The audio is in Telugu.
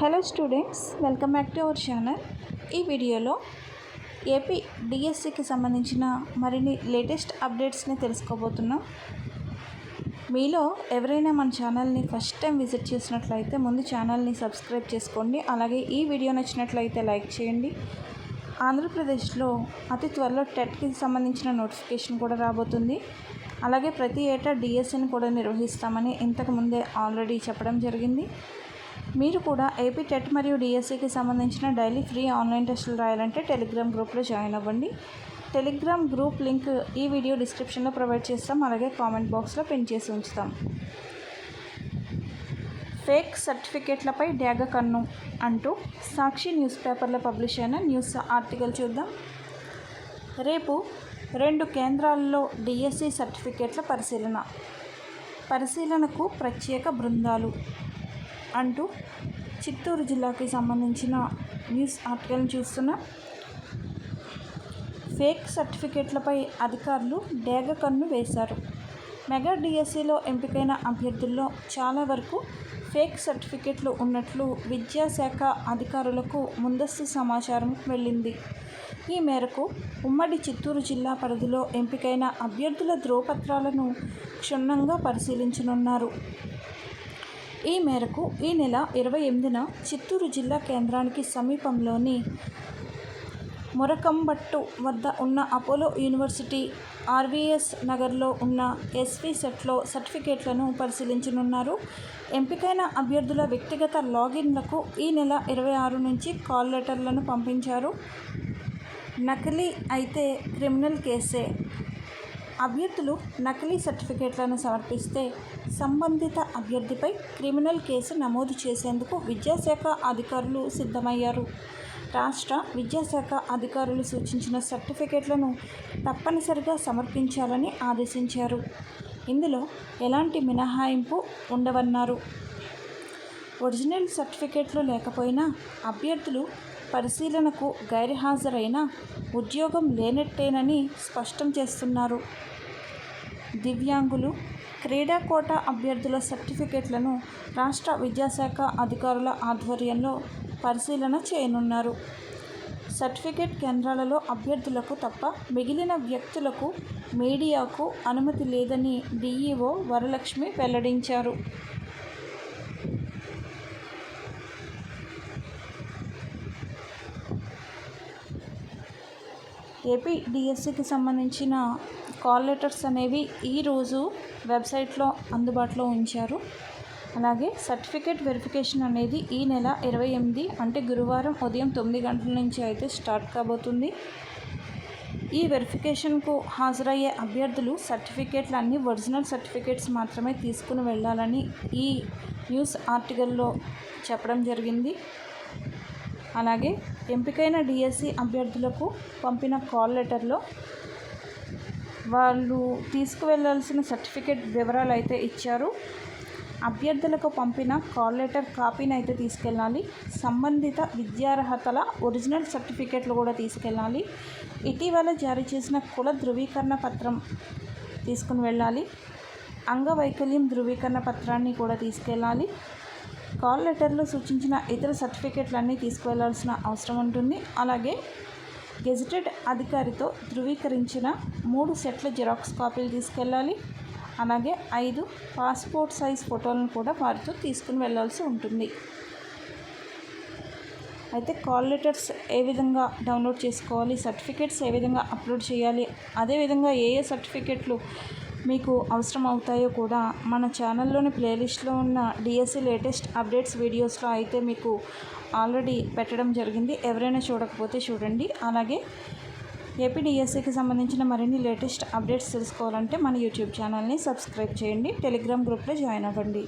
Hello students welcome back to our channel. ఈ వీడియోలో ఏపీ డిఎస్సికి సంబంధించిన మరిన్ని లేటెస్ట్ అప్డేట్స్ని తెలుసుకోబోతున్నాం. మీలో ఎవరైనా మన ఛానల్ని ఫస్ట్ టైం విజిట్ చేసినట్లయితే ముందు ఛానల్ని సబ్స్క్రైబ్ చేసుకోండి. అలాగే ఈ వీడియో నచ్చినట్లయితే లైక్ చేయండి. ఆంధ్రప్రదేశ్లో అతి త్వరలో టెట్కి సంబంధించిన నోటిఫికేషన్ కూడా రాబోతుంది. అలాగే ప్రతి ఏటా డిఎస్సిని కూడా నిర్వహిస్తామని ఇంతకు ముందే ఆల్రెడీ చెప్పడం జరిగింది. మీరు కూడా ఏపీ టెట్ మరియు డిఎస్సికి సంబంధించిన డైలీ ఫ్రీ ఆన్లైన్ టెస్టులు రాయాలంటే టెలిగ్రామ్ గ్రూప్లో జాయిన్ అవ్వండి. టెలిగ్రామ్ గ్రూప్ లింక్ ఈ వీడియో డిస్క్రిప్షన్లో ప్రొవైడ్ చేస్తాం. అలాగే కామెంట్ బాక్స్లో పిన్ చేసి ఉంచుతాం. ఫేక్ సర్టిఫికేట్లపై డ్యాగ కన్ను అంటూ సాక్షి న్యూస్ పేపర్లో పబ్లిష్ అయిన న్యూస్ ఆర్టికల్ చూద్దాం. రేపు రెండు కేంద్రాల్లో డిఎస్సి సర్టిఫికేట్ల పరిశీలన. పరిశీలనకు ప్రత్యేక బృందాలు. అంటూ చిత్తూరు జిల్లాకి సంబంధించిన న్యూస్ ఆర్టికల్ని చూస్తున్నా. ఫేక్ సర్టిఫికేట్లపై అధికారులు డేగ కన్ను వేశారు. మెగా డిఎస్సిలో ఎంపికైన అభ్యర్థుల్లో చాలా వరకు ఫేక్ సర్టిఫికెట్లు ఉన్నట్లు విద్యాశాఖ అధికారులకు ముందస్తు సమాచారం వెళ్ళింది. ఈ మేరకు ఉమ్మడి చిత్తూరు జిల్లా పరిధిలో ఎంపికైన అభ్యర్థుల ధ్రువపత్రాలను క్షుణ్ణంగా పరిశీలించనున్నారు. ఈ మేరకు ఈ నెల ఇరవై ఎనిమిదిన చిత్తూరు జిల్లా కేంద్రానికి సమీపంలోని మొరకంబట్టు వద్ద ఉన్న అపోలో యూనివర్సిటీ ఆర్వీఎస్ నగర్లో ఉన్న ఎస్వి సెట్లో సర్టిఫికేట్లను పరిశీలించనున్నారు. ఎంపికైన అభ్యర్థుల వ్యక్తిగత లాగిన్లకు ఈ నెల ఇరవై ఆరు నుంచి కాల్ లెటర్లను పంపించారు. నకిలీ అయితే క్రిమినల్ కేసే. అభ్యర్థులు నకిలీ సర్టిఫికేట్లను సమర్పిస్తే సంబంధిత అభ్యర్థిపై క్రిమినల్ కేసు నమోదు చేసేందుకు విద్యాశాఖ అధికారులు సిద్ధమయ్యారు. రాష్ట్ర విద్యాశాఖ అధికారులు సూచించిన సర్టిఫికేట్లను తప్పనిసరిగా సమర్పించాలని ఆదేశించారు. ఇందులో ఎలాంటి మినహాయింపు ఉండవన్నారు. ఒరిజినల్ సర్టిఫికేట్లు లేకపోయినా అభ్యర్థులు పరిశీలనకు గైర్హాజరైన ఉద్యోగం లేనట్టేనని స్పష్టం చేస్తున్నారు. దివ్యాంగులు క్రీడా కోటా అభ్యర్థుల సర్టిఫికేట్లను రాష్ట్ర విద్యాశాఖ అధికారుల ఆధ్వర్యంలో పరిశీలన చేయనున్నారు. సర్టిఫికేట్ కేంద్రాలలో అభ్యర్థులకు తప్ప మిగిలిన వ్యక్తులకు మీడియాకు అనుమతి లేదని డీఈఓ వరలక్ష్మి వెల్లడించారు. ఏపీ డిఎస్సికి సంబంధించిన కాల్ లెటర్స్ అనేవి ఈరోజు వెబ్సైట్లో అందుబాటులో ఉంచారు. అలాగే సర్టిఫికేట్ వెరిఫికేషన్ అనేది ఈ నెల ఇరవై ఎనిమిది అంటే గురువారం ఉదయం తొమ్మిది గంటల నుంచి అయితే స్టార్ట్ కాబోతుంది. ఈ వెరిఫికేషన్కు హాజరయ్యే అభ్యర్థులు సర్టిఫికేట్లు అన్నీ ఒరిజినల్ సర్టిఫికేట్స్ మాత్రమే తీసుకుని వెళ్ళాలని ఈ న్యూస్ ఆర్టికల్లో చెప్పడం జరిగింది. అలాగే ఎంపికైన డిఎస్సి అభ్యర్థులకు పంపిన కాల్ లెటర్లో వాళ్ళు తీసుకువెళ్ళాల్సిన సర్టిఫికేట్ వివరాలు అయితే ఇచ్చారు. అభ్యర్థులకు పంపిన కాల్ లెటర్ కాపీని అయితే తీసుకెళ్ళాలి. సంబంధిత విద్యార్హతల ఒరిజినల్ సర్టిఫికేట్లు కూడా తీసుకెళ్ళాలి. ఇటీవల జారీ చేసిన కుల ధృవీకరణ పత్రం తీసుకుని వెళ్ళాలి. అంగవైకల్యం ధృవీకరణ పత్రాన్ని కూడా తీసుకెళ్ళాలి. కాల్ లెటర్లో సూచించిన ఇతర సర్టిఫికేట్లన్నీ తీసుకువెళ్ళాల్సిన అవసరం ఉంటుంది. అలాగే గెజిటెడ్ అధికారితో ధృవీకరించిన మూడు సెట్ల జిరాక్స్ కాపీలు తీసుకెళ్ళాలి. అలాగే ఐదు పాస్పోర్ట్ సైజ్ ఫోటోలను కూడా వారితో తీసుకుని వెళ్ళాల్సి ఉంటుంది. అయితే కాల్ లెటర్స్ ఏ విధంగా డౌన్లోడ్ చేసుకోవాలి? సర్టిఫికేట్స్ ఏ విధంగా అప్లోడ్ చేయాలి? అదేవిధంగా ఏ ఏ సర్టిఫికేట్లు మీకు అవసరం అవుతాయో కూడా మన ఛానల్లోని ప్లేలిస్ట్లో ఉన్న డిఎస్సి లేటెస్ట్ అప్డేట్స్ వీడియోస్లో అయితే మీకు ఆల్రెడీ పెట్టడం జరిగింది. ఎవరైనా చూడకపోతే చూడండి. అలాగే ఏపీ డిఎస్సికి సంబంధించిన మరిన్ని లేటెస్ట్ అప్డేట్స్ తెలుసుకోవాలంటే మన యూట్యూబ్ ఛానల్ని సబ్స్క్రైబ్ చేయండి. టెలిగ్రామ్ గ్రూప్లో జాయిన్ అవ్వండి.